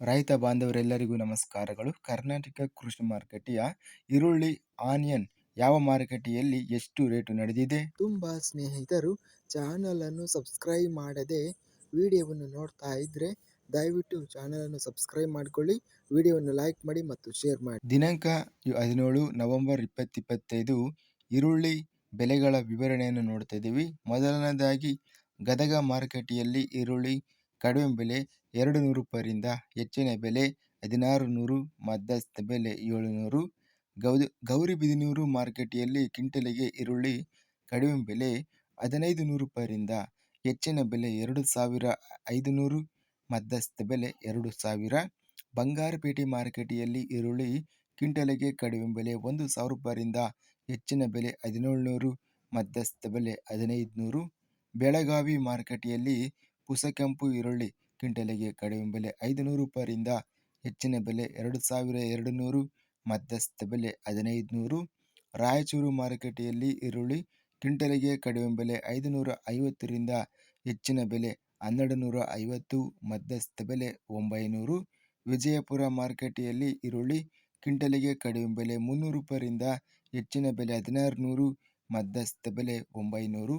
ರೈತ ಬಾಂಧವರೆಲ್ಲರಿಗೂ ನಮಸ್ಕಾರಗಳು. ಕರ್ನಾಟಕ ಕೃಷಿ ಮಾರುಕಟ್ಟೆಯ ಈರುಳ್ಳಿ ಆನಿಯನ್ ಯಾವ ಮಾರುಕಟ್ಟೆಯಲ್ಲಿ ಎಷ್ಟು ರೇಟು ನಡೆದಿದೆ? ತುಂಬ ಸ್ನೇಹಿತರು ಚಾನಲನ್ನು ಸಬ್ಸ್ಕ್ರೈಬ್ ಮಾಡದೆ ವಿಡಿಯೋವನ್ನು ನೋಡ್ತಾ ಇದ್ದರೆ ದಯವಿಟ್ಟು ಚಾನಲನ್ನು ಸಬ್ಸ್ಕ್ರೈಬ್ ಮಾಡಿಕೊಳ್ಳಿ. ವಿಡಿಯೋವನ್ನು ಲೈಕ್ ಮಾಡಿ ಮತ್ತು ಶೇರ್ ಮಾಡಿ. ದಿನಾಂಕ ಹದಿನೇಳು ನವೆಂಬರ್ ಇಪ್ಪತ್ತಿಪ್ಪತ್ತೈದು. ಈರುಳ್ಳಿ ಬೆಲೆಗಳ ವಿವರಣೆಯನ್ನು ನೋಡ್ತಾ ಇದ್ದೀವಿ. ಮೊದಲನೇದಾಗಿ ಗದಗ ಮಾರುಕಟ್ಟೆಯಲ್ಲಿ ಈರುಳ್ಳಿ ಕಡಿಮೆ ಬೆಲೆ ಎರಡು ನೂರು ರೂಪಾಯಿಂದ ಹೆಚ್ಚಿನ ಬೆಲೆ ಹದಿನಾರು ನೂರು ಮಧ್ಯಸ್ಥ ಬೆಲೆ ಏಳುನೂರು ಗೌರಿ ಗೌರಿಬಿದನೂರು ಮಾರುಕಟ್ಟೆಯಲ್ಲಿ ಕಿಂಟಲಿಗೆ ಈರುಳ್ಳಿ ಕಡಿಮೆ ಬೆಲೆ ಹದಿನೈದು ನೂರು ರೂಪಾಯಿಂದ ಹೆಚ್ಚಿನ ಬೆಲೆ ಎರಡು ಸಾವಿರ ಐದುನೂರು, ಮಧ್ಯಸ್ಥ ಬೆಲೆ ಎರಡು ಸಾವಿರ ಬಂಗಾರಪೇಟೆ ಮಾರುಕಟ್ಟೆಯಲ್ಲಿ ಈರುಳ್ಳಿ ಕಿಂಟಲಿಗೆ ಕಡಿಮೆ ಬೆಲೆ ಒಂದು ಸಾವಿರ ರೂಪಾಯಿಂದ ಹೆಚ್ಚಿನ ಬೆಲೆ ಹದಿನೇಳು ನೂರು ಮಧ್ಯಸ್ಥ ಬೆಲೆ ಹದಿನೈದು ನೂರು ಬೆಳಗಾವಿ ಮಾರುಕಟ್ಟೆಯಲ್ಲಿ ಪುಸಕೆಂಪು ಈರುಳ್ಳಿ ಕ್ವಿಂಟಲಿಗೆ ಕಡಿಮೆ ಬೆಲೆ ಐದು ನೂರು ರೂಪಾಯಿಯಿಂದ ಹೆಚ್ಚಿನ ಬೆಲೆ ಎರಡು ಸಾವಿರ ಎರಡು ನೂರು ಮಧ್ಯಸ್ಥ ಬೆಲೆ ಹದಿನೈದು ನೂರು ರಾಯಚೂರು ಮಾರುಕಟ್ಟೆಯಲ್ಲಿ ಈರುಳ್ಳಿ ಕ್ವಿಂಟಲಿಗೆ ಕಡಿಮೆ ಬೆಲೆ ಐದು ನೂರ ಐವತ್ತರಿಂದ ಹೆಚ್ಚಿನ ಬೆಲೆ ಹನ್ನೆರಡು ನೂರ ಐವತ್ತು, ಮಧ್ಯಸ್ಥ ಬೆಲೆ ಒಂಬೈನೂರು. ವಿಜಯಪುರ ಮಾರುಕಟ್ಟೆಯಲ್ಲಿ ಈರುಳ್ಳಿ ಕ್ವಿಂಟಲಿಗೆ ಕಡಿಮೆ ಬೆಲೆ ಮುನ್ನೂರು ರೂಪಾಯಿಂದ ಹೆಚ್ಚಿನ ಬೆಲೆ ಹದಿನಾರು ನೂರು ಮಧ್ಯಸ್ಥ ಬೆಲೆ ಒಂಬೈನೂರು.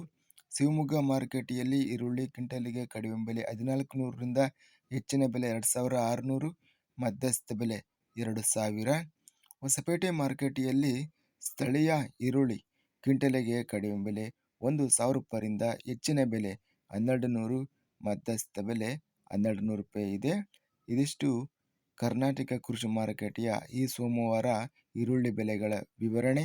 ಶಿವಮೊಗ್ಗ ಮಾರುಕಟ್ಟೆಯಲ್ಲಿ ಈರುಳ್ಳಿ ಕ್ವಿಂಟಲಿಗೆ ಕಡಿಮೆ ಬೆಲೆ ಹದಿನಾಲ್ಕು ನೂರರಿಂದ ಹೆಚ್ಚಿನ ಬೆಲೆ ಎರಡು ಸಾವಿರ ಆರುನೂರು, ಮಧ್ಯಸ್ಥ ಬೆಲೆ ಎರಡು ಸಾವಿರ. ಹೊಸಪೇಟೆ ಮಾರುಕಟ್ಟೆಯಲ್ಲಿ ಸ್ಥಳೀಯ ಈರುಳ್ಳಿ ಕ್ವಿಂಟಲಿಗೆ ಕಡಿಮೆ ಬೆಲೆ ಒಂದು ಸಾವಿರ ರೂಪಾಯಿಂದ ಹೆಚ್ಚಿನ ಬೆಲೆ ಹನ್ನೆರಡು ನೂರು ಮಧ್ಯಸ್ಥ ಬೆಲೆ ಹನ್ನೆರಡು ನೂರು ರೂಪಾಯಿ ಇದೆ. ಇದಿಷ್ಟು ಕರ್ನಾಟಕ ಕೃಷಿ ಮಾರುಕಟ್ಟೆಯ ಈ ಸೋಮವಾರ ಈರುಳ್ಳಿ ಬೆಲೆಗಳ ವಿವರಣೆ.